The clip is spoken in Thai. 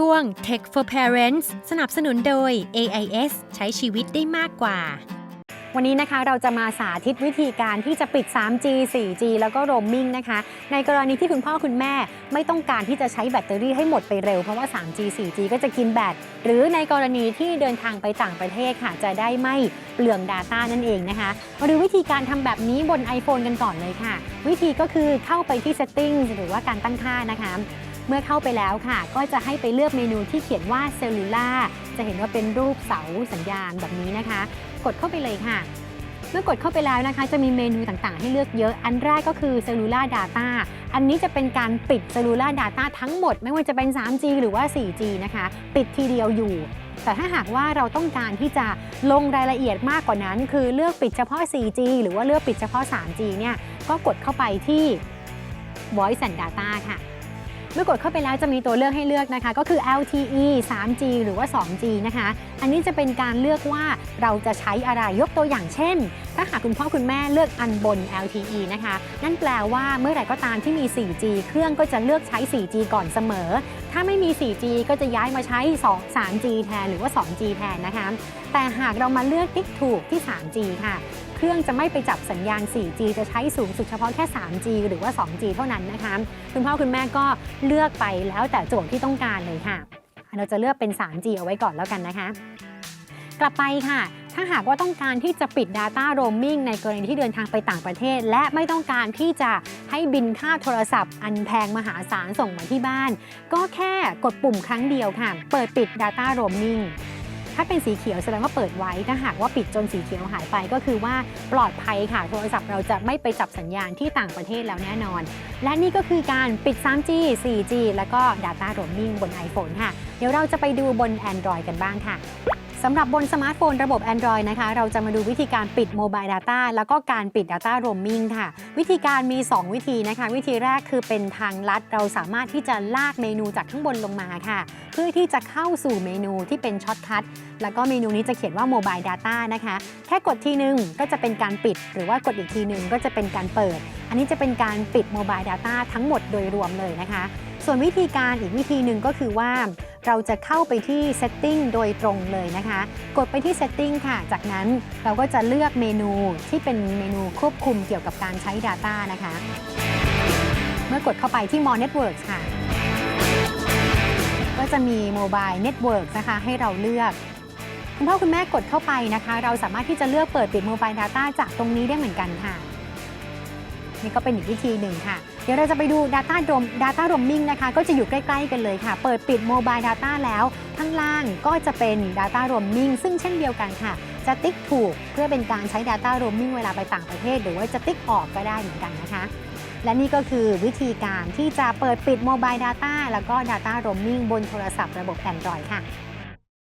ช่วง Tech for Parents สนับสนุนโดย AIS ใช้ชีวิตได้มากกว่า วันนี้นะคะเราจะมาสาธิตวิธีการที่จะปิด 3G 4G แล้วก็โรมมิ่งนะคะ ในกรณีที่คุณพ่อคุณแม่ไม่ต้องการที่จะใช้แบตเตอรี่ให้หมดไปเร็ว เพราะว่า 3G 4G ก็จะกินแบต หรือในกรณีที่เดินทางไปต่างประเทศค่ะ จะได้ไม่เปลือง Data นั่นเองนะคะ มาดูวิธีการทำแบบนี้บน iPhone กันก่อนเลยค่ะ วิธีก็คือเข้าไปที่ Settings หรือว่าการตั้งค่านะคะ เมื่อเข้าไปแล้วค่ะ ก็จะให้ไปเลือกเมนูที่เขียนว่า Cellular จะเห็นว่าเป็นรูปเสาสัญญาณแบบนี้นะคะ กดเข้าไปเลยค่ะ เมื่อกดเข้าไปแล้วนะคะ จะมีเมนูต่างๆ ให้เลือกเยอะ อันแรกก็คือ Cellular Data อันนี้จะเป็นการปิด Cellular Data ทั้งหมด ไม่ว่าจะเป็น 3G หรือว่า 4G นะคะ ปิดทีเดียวอยู่แต่ถ้าหากว่าเราต้องการที่จะลงรายละเอียดมากกว่านั้น คือเลือกปิดเฉพาะ 4G หรือว่าเลือกปิดเฉพาะ 3G เนี่ย ก็กดเข้าไปที่ Voice and Data ค่ะ เมื่อกดเข้าไปแล้วจะมีตัวเลือกให้เลือกนะคะ ก็คือ LTE 3G หรือว่า 2G นะคะ อันนี้จะเป็นการเลือกว่าเราจะใช้อะไรยกตัวอย่างเช่น ถ้าหากคุณพ่อคุณแม่เลือกอันบน LTE นะคะ นั่นแปลว่าเมื่อไหร่ก็ตามที่มี 4G เครื่องก็จะเลือกใช้ 4G ก่อนเสมอ ถ้าไม่มี 4G ก็จะย้ายมาใช้ 2 3G แทนหรือว่า 2G แทนนะคะ แต่หากเรามาเลือกติ๊กถูกที่ 3G ค่ะ รื่องจะไม่ไปจับสัญญาณ 4G จะใช้สูงสุดเฉพาะแค่ 3G หรือว่า 2G เท่านั้นนะคะ คุณพ่อคุณแม่ก็เลือกไปแล้วแต่โจทย์ที่ต้องการเลยค่ะ เราจะเลือกเป็น 3G เอาไว้ก่อนแล้วกันนะคะ กลับไปค่ะถ้าหากว่าต้องการที่จะปิด Data Roaming ในกรณีที่เดินทางไปต่างประเทศ และไม่ต้องการที่จะให้บินค่าโทรศัพท์ อันแพงมหาศาลส่งมาที่บ้าน ก็แค่กดปุ่มครั้งเดียวค่ะ เปิดปิด Data Roaming ถ้าเป็นสีเขียวแสดงว่าเปิดไว้ ถ้าหากว่าปิดจนสีเขียวหายไปก็คือว่าปลอดภัยค่ะ โทรศัพท์เราจะไม่ไปจับสัญญาณที่ต่างประเทศแล้วแน่นอน และนี่ก็คือการปิด 3G 4G แล้วก็ Data Roaming บน iPhone ค่ะ เดี๋ยวเราจะไปดูบน Android กันบ้างค่ะ สำหรับบนสมาร์ทโฟนระบบ Android นะคะ เราจะมาดูวิธีการปิด Mobile Data แล้วก็การปิด Data Roaming ค่ะ วิธีการมี 2 วิธีนะคะ วิธีแรกคือเป็นทางลัด เราสามารถที่จะลากเมนูจากข้างบนลงมาค่ะ เพื่อที่จะเข้าสู่เมนูที่เป็นช็อตคัทแล้วก็เมนูนี้จะเขียนว่า Mobile Data นะคะ แค่กดทีนึงก็จะเป็นการปิด หรือว่ากดอีกทีนึงก็จะเป็นการเปิด อันนี้จะเป็นการปิด Mobile Data ทั้งหมดโดยรวมเลยนะคะ ส่วนวิธีการอีกวิธีหนึ่งก็คือว่า เราจะเข้าไปที่ Setting โดยตรงเลยนะคะ กดไปที่ Setting ค่ะ จากนั้นเราก็จะเลือกเมนูที่เป็นเมนูควบคุมเกี่ยวกับการใช้ Data นะคะ เมื่อกดเข้าไปที่ More Networks ค่ะ ก็จะมี Mobile Network นะคะให้เราเลือก คุณพ่อคุณแม่กดเข้าไปนะคะ เราสามารถที่จะเลือกเปิดปิด Mobile Data จากตรงนี้ได้เหมือนกันค่ะ นี่ก็เป็นอีกวิธีหนึ่งค่ะ เดี๋ยวเราจะไปดู Data r o m Data Roaming นะคะ ก็จะอยู่ใกล้ๆกันเลยค่ะ เปิดปิด Mobile Data แล้ว ข้างล่างก็จะเป็น Data Roaming ซึ่งเช่นเดียวกันค่ะ จะติ๊กถูกเพื่อเป็นการใช้ Data Roaming เวลาไปต่างประเทศ หรือว่าจะติ๊กออกก็ได้เหมือนกันนะคะ และนี่ก็คือวิธีการที่จะเปิดปิด Mobile Data แล้วก็ Data Roaming บนโทรศัพท์ระบบ Android ค่ะ